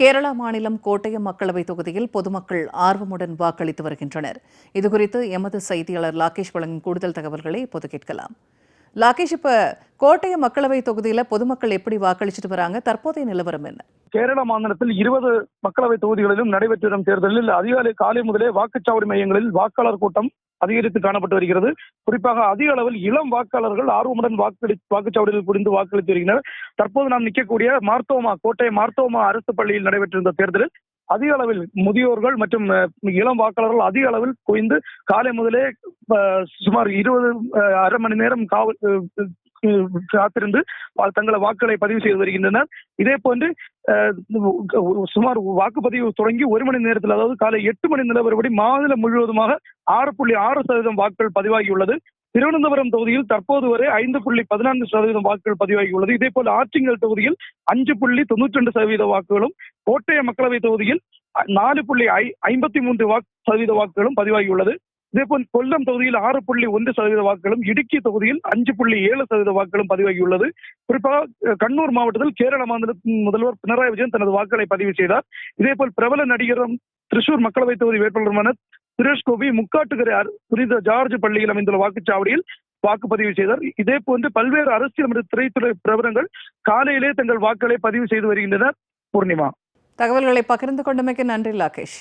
கேரளா மாநிலம் கோட்டயம் மக்களவைத் தொகுதியில் பொதுமக்கள் ஆர்வமுடன் வாக்களித்து வருகின்றனர். இதுகுறித்து எமது செய்தியாளர் லாகேஷ் வழங்கும் கூடுதல் தகவல்களை இப்போது கேட்கலாம். லாகேஷ் இப்ப கோட்டயம் மக்களவைத் தொகுதியில பொதுமக்கள் எப்படி வாக்களிச்சுட்டு வராங்க? தற்போதைய நிலவரம் என்ன? கேரள மாநிலத்தில் இருபது மக்களவை தொகுதிகளிலும் நடைபெற்று வரும் தேர்தலில் அதிகாலை காலை முதலே வாக்குச்சாவடி மையங்களில் வாக்காளர் கூட்டம் அதிகரித்து காணப்பட்டு வருகிறது. குறிப்பாக அதிக அளவில் இளம் வாக்காளர்கள் ஆர்வமுடன் வாக்களி வாக்குச்சாவடியில் புரிந்து வாக்களித்து வருகின்றனர். தற்போது நாம் நிற்கக்கூடிய மார்த்தோமா கோட்டை மார்த்தோமா அரசு பள்ளியில் நடைபெற்றிருந்த தேர்தலில் அதிக அளவில் முதியோர்கள் மற்றும் இளம் வாக்காளர்கள் அதிக அளவில் குவிந்து காலை முதலே சுமார் இருபது அஹ், அரை மணி நேரம் காவல் காத்திருந்து தங்களை வாக்குகளை பதிவு செய்து வருகின்றனர். இதே போன்று சுமார் வாக்குப்பதிவு தொடங்கி ஒரு மணி நேரத்தில் அதாவது காலை எட்டு மணி நிலவரப்படி மாநிலம் முழுவதுமாக ஆறு புள்ளி ஆறு சதவீதம் வாக்குகள் பதிவாகியுள்ளது. திருவனந்தபுரம் தொகுதியில் தற்போது வரை ஐந்து புள்ளி பதினான்கு சதவீதம் வாக்குகள் பதிவாகியுள்ளது. இதே போல ஆற்றிங்கல் தொகுதியில் அஞ்சு புள்ளி தொண்ணூற்றி ரெண்டு சதவீத வாக்குகளும் கோட்டயம் மக்களவை தொகுதியில் நாலு புள்ளி ஐ ஐம்பத்தி மூன்று வாக்கு சதவீத வாக்குகளும் பதிவாகியுள்ளது. இதேபோல் கொல்லம் தொகுதியில் ஆறு புள்ளி ஒன்று சதவீத வாக்குகளும் இடுக்கி தொகுதியில் அஞ்சு புள்ளி ஏழு சதவீத வாக்குகளும் பதிவாகியுள்ளது. குறிப்பாக கண்ணூர் மாவட்டத்தில் கேரள மாநிலத்தின் முதல்வர் பினராயி விஜயன் தனது வாக்குகளை பதிவு செய்தார். இதேபோல் பிரபல நடிகரும் திருச்சூர் மக்களவை தொகுதி வேட்பாளருமான சுரேஷ் கோபி முக்காட்டுக்கரை புனித ஜார்ஜ் பள்ளியில் அமைந்துள்ள வாக்குச்சாவடியில் வாக்குப்பதிவு செய்தார். இதே போன்று பல்வேறு அரசியல் மற்றும் திரைத்துறை பிரபலங்கள் காலையிலே தங்கள் வாக்குகளை பதிவு செய்து வருகின்றனர். பூர்ணிமா. தகவல்களை பகிர்ந்து கொண்டமைக்கு நன்றி லாகேஷ்.